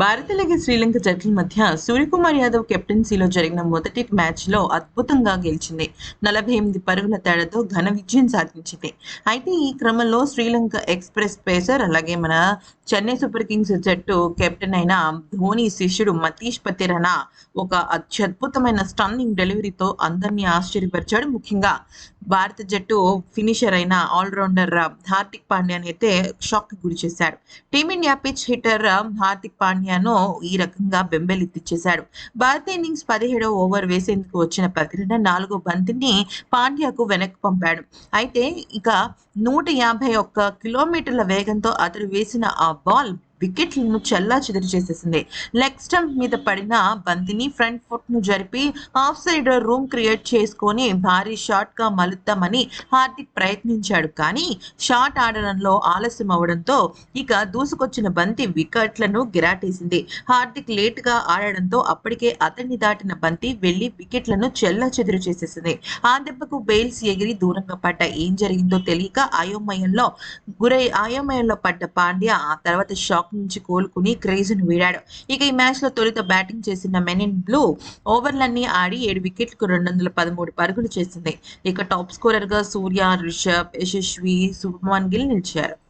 భారత్ అలాగే శ్రీలంక జట్ల మధ్య సూర్యకుమార్ యాదవ్ కెప్టెన్సీలో జరిగిన మొదటి మ్యాచ్లో అద్భుతంగా గెలిచింది. నలభై ఎనిమిది పరుగుల తేడాతో ఘన విజయం సాధించింది. అయితే ఈ క్రమంలో శ్రీలంక ఎక్స్ప్రెస్ పేసర్ అలాగే మన చెన్నై సూపర్ కింగ్స్ జట్టు కెప్టెన్ అయిన ధోని శిష్యుడు మతీష్ పతిరన ఒక అత్యద్భుతమైన స్టన్నింగ్ డెలివరీతో అందరినీ ఆశ్చర్యపరిచాడు. ముఖ్యంగా భారత జట్టు ఫినిషర్ అయిన ఆల్రౌండర్ హార్దిక్ పాండ్యాని అయితే షాక్ గురి చేశాడు Team India pinch hitter Hardik పాండ్యాను ఈ రకంగా బెంబెలెత్తిచ్చేశాడు. భారత ఇన్నింగ్స్ పదిహేడో ఓవర్ వేసేందుకు వచ్చిన ప్రకటన నాలుగో బంతిని పాండ్యాకు వెనక్కి పంపాడు. అయితే ఇక నూట యాభై ఒక్క కిలోమీటర్ల వేగంతో అతడు వేసిన ఆ బాల్ వికెట్లను చల్లా చెదురు చేసేసింది. లెగ్ స్టంప్ మీద పడిన బంతిని ఫ్రంట్ ఫుట్ను జరిపి ఆఫ్ సైడ్ రూమ్ క్రియేట్ చేసుకొని భారీ షాట్గా మలుద్దామని హార్దిక్ ప్రయత్నించాడు. కానీ షాట్ ఆడడంలో ఆలస్యం అవడంతో ఇక దూసుకొచ్చిన బంతి వికెట్లను గిరాటేసింది. హార్దిక్ లేట్గా ఆడడంతో అప్పటికే అతన్ని దాటిన బంతి వెళ్ళి వికెట్లను చెల్లా చెదురు చేసేసింది. ఆ దెబ్బకు బెయిల్స్ ఎగిరి దూరంగా పడ్డ ఏం జరిగిందో తెలియక అయోమయంలో గురై అయోమయంలో పడ్డ పాండ్యా ఆ తర్వాత షాక్ నుంచి కోలుకుని క్రేజ్ను వీడాడు. ఇక ఈ మ్యాచ్లో తొలుత బ్యాటింగ్ చేసిన మెన్ ఇన్ బ్లూ ఓవర్లన్నీ ఆడి ఏడు వికెట్లకు రెండు వందల పదమూడు పరుగులు చేసింది. ఇక టాప్ స్కోరర్గా సూర్య రిషబ్ యశస్వి సుమన్ గిల్ నిలిచారు.